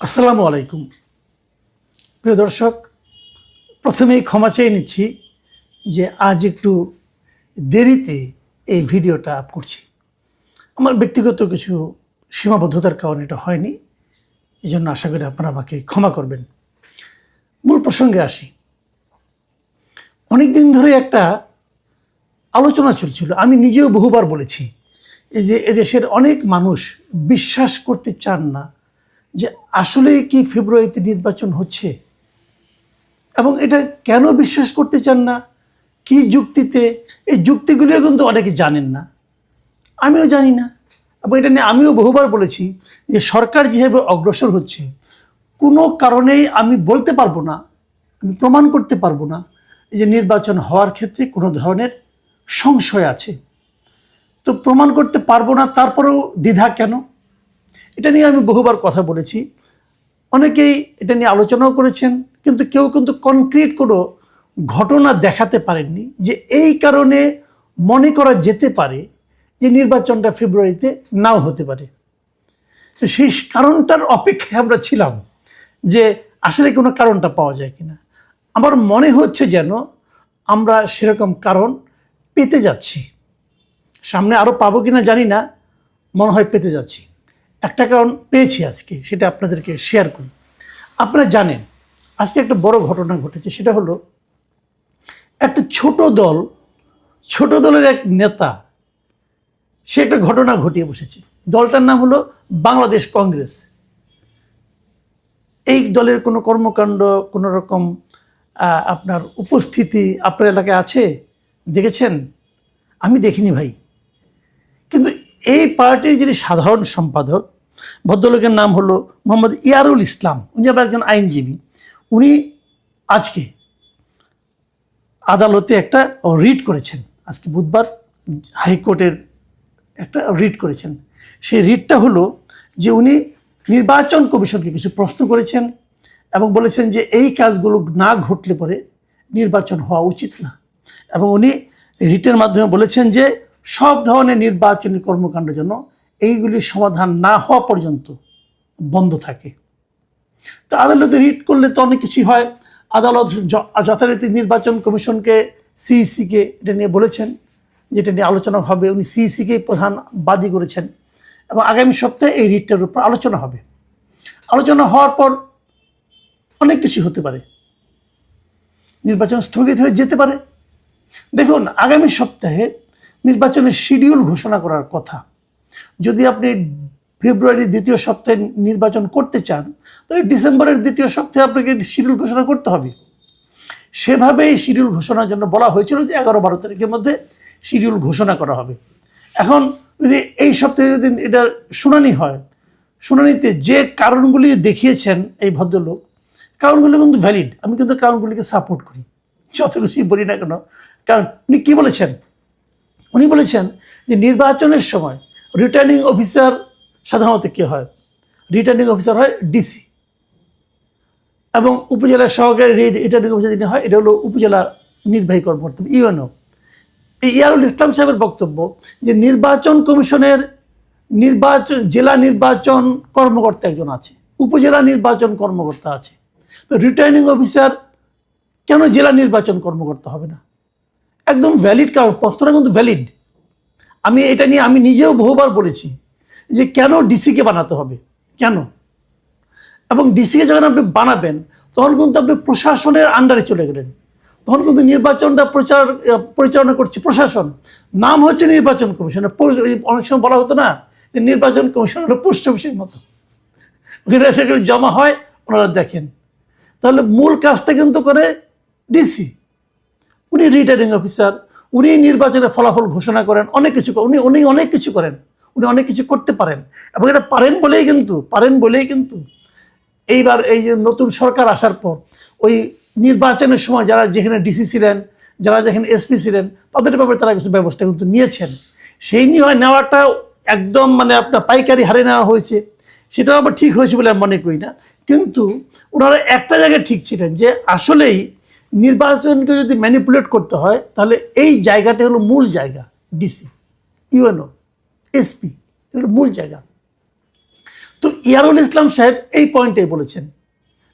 আসসালামু আলাইকুম। প্রিয় দর্শক, প্রথমেই ক্ষমা চেয়ে নিচ্ছি যে আজ একটু দেরিতে এই ভিডিওটা আপ করছি। আমার ব্যক্তিগত কিছু সীমাবদ্ধতার কারণে এটা হয়নি এই জন্য আশা করি আপনারা আমাকে ক্ষমা করবেন। মূল প্রসঙ্গে আসি। অনেক দিন ধরে একটা আলোচনা চলছিল, আমি নিজেও বহুবার বলেছি, এই যে এদেশের অনেক মানুষ বিশ্বাস করতে চান না যে আসলেই কি ফেব্রুয়ারিতে নির্বাচন হচ্ছে? এবং এটা কেন বিশ্বাস করতে চান না? কি যুক্তিতে? এই যুক্তিগুলিও কিন্তু অনেকে জানেন না। আমিও জানি না। এবং এটা নিয়ে আমিও বহুবার বলেছি যে সরকার যেভাবে অগ্রসর হচ্ছে, কোনো কারণেই আমি বলতে পারব না, আমি প্রমাণ করতে পারব না যে নির্বাচন হওয়ার ক্ষেত্রে কোনো ধরনের সংশয় আছে। তো প্রমাণ করতে পারব না, তারপরেও দ্বিধা কেন? এটা নিয়ে আমি বহুবার কথা বলেছি। অনেকেই এটা নিয়ে আলোচনাও করেছেন, কিন্তু কেউ কিন্তু কনক্রিট কোনো ঘটনা দেখাতে পারেননি যে এই কারণে মনে করা যেতে পারে যে নির্বাচনটা ফেব্রুয়ারিতে নাও হতে পারে। তো সেই কারণটার অপেক্ষায় আমরা ছিলাম যে আসলে কোনো কারণটা পাওয়া যায় কিনা। আমার মনে হচ্ছে যেন আমরা সেরকম কারণ পেতে যাচ্ছি। সামনে আরও পাবো কিনা জানি না, মনে হয় পেতে যাচ্ছি। একটা কারণ পেয়েছি আজকে, সেটা আপনাদেরকে শেয়ার করি। আপনারা জানেন, আজকে একটা বড় ঘটনা ঘটেছে, সেটা হলো একটা ছোট দল, ছোট দলের এক নেতা, সে একটা ঘটনা ঘটিয়ে বসেছে। দলটার নাম হলো বাংলাদেশ কংগ্রেস। এই দলের কোনো কর্মকাণ্ড, কোনো রকম আপনার উপস্থিতি আপনার এলাকায় আছে? দেখেছেন? আমি দেখিনি ভাই। কিন্তু এই পার্টির যিনি সাধারণ সম্পাদক, ভদ্রলোকের নাম হলো মোহাম্মদ ইয়ারুল ইসলাম, উনি আবার একজন আইনজীবী। উনি আজকে আদালতে একটা রিট করেছেন। আজকে বুধবার হাইকোর্টের একটা রিট করেছেন। সেই রিটটা হলো যে উনি নির্বাচন কমিশনকে কিছু প্রশ্ন করেছেন এবং বলেছেন যে এই কাজগুলো না ঘটলে পরে নির্বাচন হওয়া উচিত না। এবং উনি রিটের মাধ্যমে বলেছেন যে সব ধরনের নির্বাচনী কর্মকাণ্ডের জন্য এইগুলির সমাধান না হওয়া পর্যন্ত বন্ধ থাকে। তো আদালতে রিট করলে তো অনেক কিছুই হয়। আদালত যথারীতি নির্বাচন কমিশনকে সিইসিকে এটা নিয়ে বলেছেন, যেটা নিয়ে আলোচনা হবে। উনি সিইসিকেই প্রধান বাদী করেছেন এবং আগামী সপ্তাহে এই রিটটার উপর আলোচনা হবে। আলোচনা হওয়ার পর অনেক কিছু হতে পারে। নির্বাচন স্থগিত হয়ে যেতে পারে। দেখুন, আগামী সপ্তাহে নির্বাচনের শিডিউল ঘোষণা করার কথা। যদি আপনি ফেব্রুয়ারির দ্বিতীয় সপ্তাহে নির্বাচন করতে চান, তাহলে ডিসেম্বরের দ্বিতীয় সপ্তাহে আপনাকে শিডিউল ঘোষণা করতে হবে। সেভাবেই শিডিউল ঘোষণার জন্য বলা হয়েছিল যে এগারো বারো তারিখের মধ্যে শিডিউল ঘোষণা করা হবে। এখন যদি এই সপ্তাহে যদি এটা শুনানি হয়, শুনানিতে যে কারণগুলি দেখিয়েছেন এই ভদ্রলোক, কারণগুলি কিন্তু ভ্যালিড আমি কিন্তু কারণগুলিকে সাপোর্ট করি। যত কিছুই বলি না কেন। কারণ উনি কী বলেছেন? উনি বলেছেন যে নির্বাচনের সময় রিটার্নিং অফিসার সাধারণত কে হয়? রিটার্নিং অফিসার হয় ডিসি এবং উপজেলা সহকারী রিটার্নিং অফিসার যিনি হয়, এটা হলো উপজেলা নির্বাহী কর্মকর্তা, ইউএনও। এই ইয়ারুল ইসলাম সাহেবের বক্তব্য যে নির্বাচন কমিশনের নির্বাচন জেলা নির্বাচন কর্মকর্তা একজন আছে, উপজেলা নির্বাচন কর্মকর্তা আছে। তো রিটার্নিং অফিসার কেন জেলা নির্বাচন কর্মকর্তা হবে না? একদম ভ্যালিড কারণ প্রশ্নটা কিন্তু ভ্যালিড আমি এটা নিয়ে আমি নিজেও বহুবার বলেছি যে কেন ডিসিকে বানাতে হবে? কেন? এবং ডিসিকে যখন আপনি বানাবেন, তখন কিন্তু আপনি প্রশাসনের আন্ডারে চলে গেলেন। তখন কিন্তু নির্বাচনটা প্রচার, পরিচালনা করছে প্রশাসন। নাম হচ্ছে নির্বাচন কমিশন। অনেক সময় বলা হতো না যে নির্বাচন কমিশন হলো পোস্ট অফিসের মতো। সেগুলো জমা হয়, ওনারা দেখেন। তাহলে মূল কাজটা কিন্তু করে ডিসি উনি রিটার্নিং অফিসার উনি নির্বাচনের ফলাফল ঘোষণা করেন, অনেক কিছু। উনি উনি অনেক কিছু করেন, উনি অনেক কিছু করতে পারেন। এবং এটা পারেন বলেই কিন্তু, পারেন বলেই কিন্তু। এইবার এই যে নতুন সরকার আসার পর, ওই নির্বাচনের সময় যারা যেখানে ডিসি ছিলেন, যারা যেখানে এসপি ছিলেন, তাদের ব্যাপারে তারা কিছু ব্যবস্থা কিন্তু নিয়েছেন। সেই নিয়ে নেওয়াটা একদম মানে আপনার পাইকারি হারে নেওয়া হয়েছে। সেটাও আবার ঠিক হয়েছে বলে আমি মনে করি না। কিন্তু ওনারা একটা জায়গায় ঠিক ছিলেন যে আসলেই নির্বাচনকে যদি ম্যানিপুলেট করতে হয়, তাহলে এই জায়গাটা হলো মূল জায়গা ডিসি ইউএনও এসপি এগুলো মূল জায়গা। তো ইয়ারুল ইসলাম সাহেব এই পয়েন্টে বলেছেন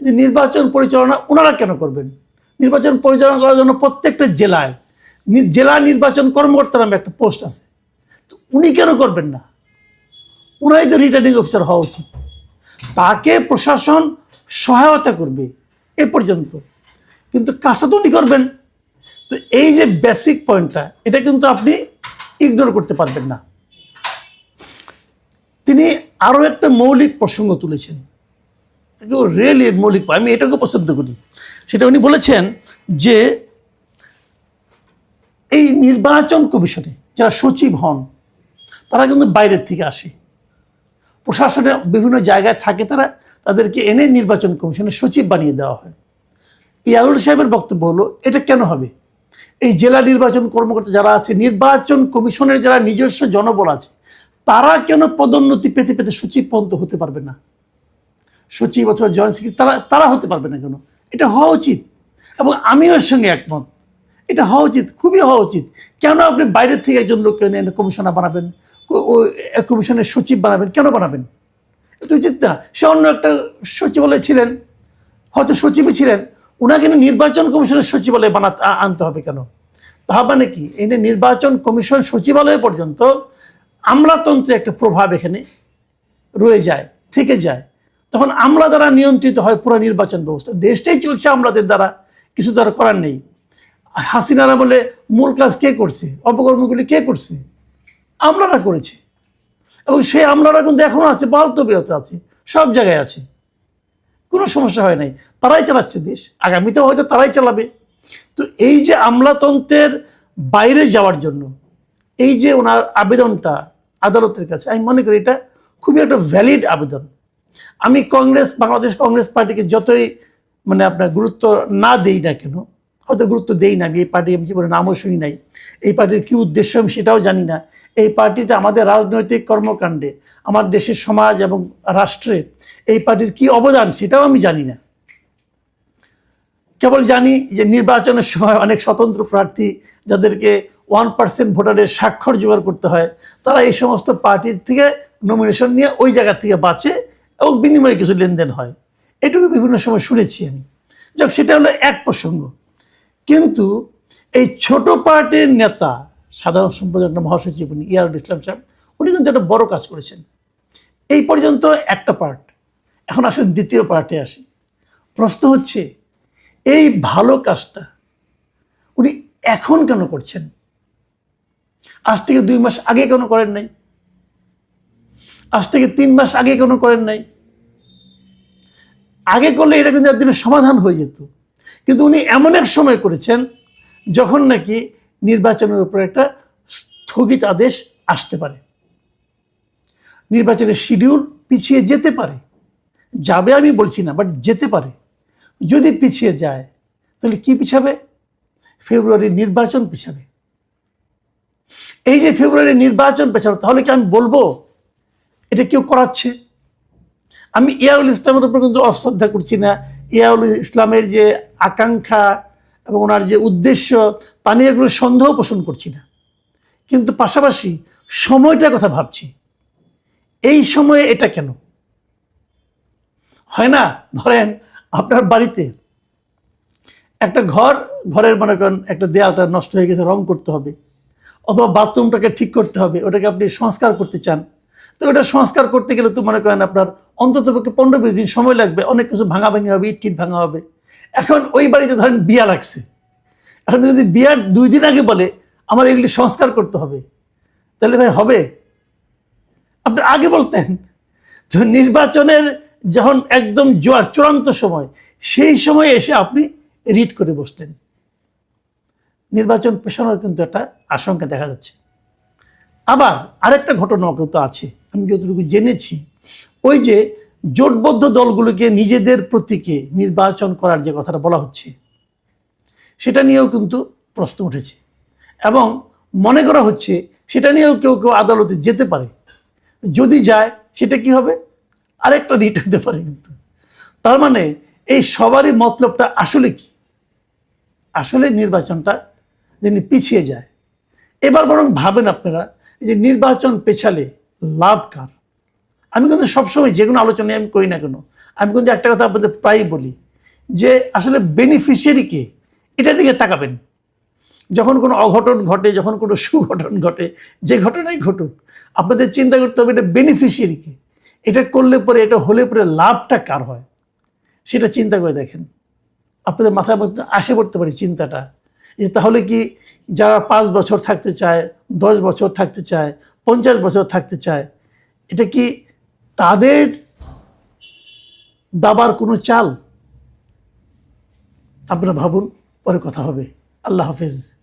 যে নির্বাচন পরিচালনা ওনারা কেন করবেন? নির্বাচন পরিচালনা করার জন্য প্রত্যেকটা জেলায় জেলা নির্বাচন কর্মকর্তা নামে একটা পোস্ট আছে। তো উনি কেন করবেন না? উনাই তো রিটার্নিং অফিসার হওয়া উচিত। তাকে প্রশাসন সহায়তা করবে এ পর্যন্ত। কিন্তু কাজটা তো উনি করবেন? তো এই যে বেসিক পয়েন্টটা এটা কিন্তু আপনি ইগনোর করতে পারবেন না। তিনি আরও একটা মৌলিক প্রসঙ্গ তুলেছেন। রিয়েলি মৌলিক, আমি এটাকে পছন্দ করি। সেটা উনি বলেছেন যে এই নির্বাচন কমিশনে যারা সচিব হন, তারা কিন্তু বাইরের থেকে আসে। প্রশাসনে বিভিন্ন জায়গায় থাকে তারা, তাদেরকে এনে নির্বাচন কমিশনের সচিব বানিয়ে দেওয়া হয়। ইয়ারুল সাহেবের বক্তব্য হলো, এটা কেন হবে? এই জেলা নির্বাচন কর্মকর্তা যারা আছে, নির্বাচন কমিশনের যারা নিজস্ব জনবল আছে, তারা কেন পদোন্নতি পেতে পেতে সচিব পর্যন্ত হতে পারবে না? সচিব অথবা জয়েন্ট সেক্রেটারি, তারা তারা হতে পারবে না কেন? এটা হওয়া উচিত। এবং আমিও এর সঙ্গে একমত। এটা হওয়া উচিত, খুবই হওয়া উচিত। কেন আপনি বাইরের থেকে একজন লোককে এনে কমিশনার বানাবেন? কমিশনের সচিব বানাবেন, কেন বানাবেন? এটা উচিত না। সে অন্য একটা সচিবালয় ছিলেন, হয়তো সচিবই ছিলেন। ওনাকে নির্বাচন কমিশনের সচিবালয়ে বানাতে আনতে হবে কেন? তা মানে কি? এনে নির্বাচন কমিশন সচিবালয় পর্যন্ত আমলাতন্ত্রের একটা প্রভাব এখানে রয়ে যায়, থেকে যায়। তখন আমলা দ্বারা নিয়ন্ত্রিত হয় পুরো নির্বাচন ব্যবস্থা। দেশটাই চলছে আমলাদের দ্বারা, কিছু দ্বারা করার নেই। হাসিনারা বলে মূল কাজ কে করছে? অপকর্মগুলি কে করছে? আমলারা করেছে। এবং সেই আমলারা কিন্তু এখনও আছে বালতবিয়ত আছে, সব জায়গায় আছে। কোনো সমস্যা হয় নাই, তারাই চালাচ্ছে দেশ। আগামীতেও হয়তো তারাই চালাবে। তো এই যে আমলাতন্ত্রের বাইরে যাওয়ার জন্য, এই যে ওনার আবেদনটা আদালতের কাছে, আমি মনে করি এটা খুবই একটা ভ্যালিড আবেদন। আমি কংগ্রেস, বাংলাদেশ কংগ্রেস পার্টিকে যতই মানে আপনার গুরুত্ব না দেই না কেন, হয়তো গুরুত্ব দেই না, আমি এই পার্টি আমি জীবনে নামও শুনি নাই, এই পার্টির কী উদ্দেশ্য আমি সেটাও জানি না এই পার্টিতে আমাদের রাজনৈতিক কর্মকাণ্ডে, আমার দেশের সমাজ এবং রাষ্ট্রে এই পার্টির কী অবদান সেটাও আমি জানি না। কেবল জানি যে নির্বাচনের সময় অনেক স্বতন্ত্র প্রার্থী যাদেরকে ওয়ান পার্সেন্ট ভোটারের স্বাক্ষর জোগাড় করতে হয়, তারা এই সমস্ত পার্টির থেকে নমিনেশন নিয়ে ওই জায়গা থেকে বাঁচে এবং বিনিময়ে কিছু লেনদেন হয়। এটুকু বিভিন্ন সময় শুনেছি আমি। যাক, সেটা হলো এক প্রসঙ্গ। কিন্তু এই ছোট পার্টির নেতা সাধারণ সম্পাদক মহাসচিব, উনি ইয়ারুল ইসলাম সাহেব, উনি কিন্তু একটা বড় কাজ করেছেন। এই পর্যন্ত একটা পার্ট এখন আসেন দ্বিতীয় পার্টে আসি। প্রশ্ন হচ্ছে, এই ভালো কাজটা উনি এখন কেন করছেন? আজ থেকে দুই মাস আগে কেন করেন নাই? আজ থেকে তিন মাস আগে কেন করেন নাই? আগে করলে এটা কিন্তু একদিনের সমাধান হয়ে যেত। কিন্তু উনি এমন এক সময় করেছেন, যখন নাকি নির্বাচনের উপর একটা স্থগিত আদেশ আসতে পারে। নির্বাচনের শিডিউল পিছিয়ে যেতে পারে। যাবে আমি বলছি না বাট যেতে পারে। যদি পিছিয়ে যায়, তাহলে কি পিছাবে? ফেব্রুয়ারির নির্বাচন পিছাবে। এই যে ফেব্রুয়ারির নির্বাচন পেছানো তাহলে কি আমি বলব? এটা কেউ করাচ্ছে? আমি ইয়াউল ইসলামের উপর কিন্তু অশ্রদ্ধা করছি না। ইয়াউল ইসলামের যে আকাঙ্ক্ষা এবং ওনার যে উদ্দেশ্য নিয়ে এগুলো সন্দেহ পোষণ করছি না। কিন্তু পাশাপাশি সময়টার কথা ভাবছি। এই সময়ে এটা কেন? হয় না? ধরেন আপনার বাড়িতে একটা ঘর, ঘরের মনে করেন একটা দেয়ালটা নষ্ট হয়ে গেছে, রং করতে হবে। অথবা বাথরুমটাকে ঠিক করতে হবে, ওটাকে আপনি সংস্কার করতে চান। তো ওটা সংস্কার করতে গেলে তো মনে করেন আপনার অন্তত পক্ষে পনেরো বিশ দিন সময় লাগবে, অনেক কিছু ভাঙা ভাঙি হবে ইট ভাঙা হবে। এখন ওই বাড়িতে ধরেন বিয়া লাগছে। এখন যদি বিয়ার দুই দিন আগে বলে, আমার এগুলি সংস্কার করতে হবে। তাহলে ভাই হবে। আপনি আগে বলতেন, তো নির্বাচনের যখন একদম জোয়ার চূড়ান্ত সময়, সেই সময় এসে আপনি রিড করে বসলেন। নির্বাচন পেছানোর কিন্তু একটা আশঙ্কা দেখা যাচ্ছে। আবার আরেকটা ঘটনা কিন্তু আছে, আমি যতটুকু জেনেছি। ওই যে জোটবদ্ধ দলগুলোকে নিজেদের প্রতীকে নির্বাচন করার যে কথাটা বলা হচ্ছে সেটা নিয়েও কিন্তু প্রশ্ন উঠেছে। এবং মনে করা হচ্ছে সেটা নিয়েও কেউ কেউ আদালতে যেতে পারে। যদি যায়, সেটা কি হবে? আরেকটা রিট হতে পারে কিন্তু। তার মানে এই সবারই মতলবটা আসলে কি? আসলে নির্বাচনটা যিনি পিছিয়ে যায়। এবার বরং ভাবেন আপনারা যে নির্বাচন পেছালে লাভ কার? আমি কিন্তু সবসময় যে কোনো আলোচনায় আমি করি না কেন, আমি কিন্তু একটা কথা আপনাদের প্রায়ই বলি যে আসলে বেনিফিশিয়ারিকে এটার দিকে তাকাবেন। যখন কোনো অঘটন ঘটে, যখন কোনো সুঘটন ঘটে, যে ঘটনাই ঘটুক, আপনাদের চিন্তা করতে হবে এটা বেনিফিশিয়ারিকে এটা করলে পরে, এটা হলে পরে লাভটা কার হয়? সেটা চিন্তা করে দেখেন। আপনাদের মাথার মধ্যে আসে পড়তে পারে চিন্তাটা। যে তাহলে কি যারা পাঁচ বছর থাকতে চায়, দশ বছর থাকতে চায়, পঞ্চাশ বছর থাকতে চায়, এটা কি তাদের দাবার কোনো চাল? আপনারা ভাবুন। পরে কথা হবে। আল্লাহ হাফিজ।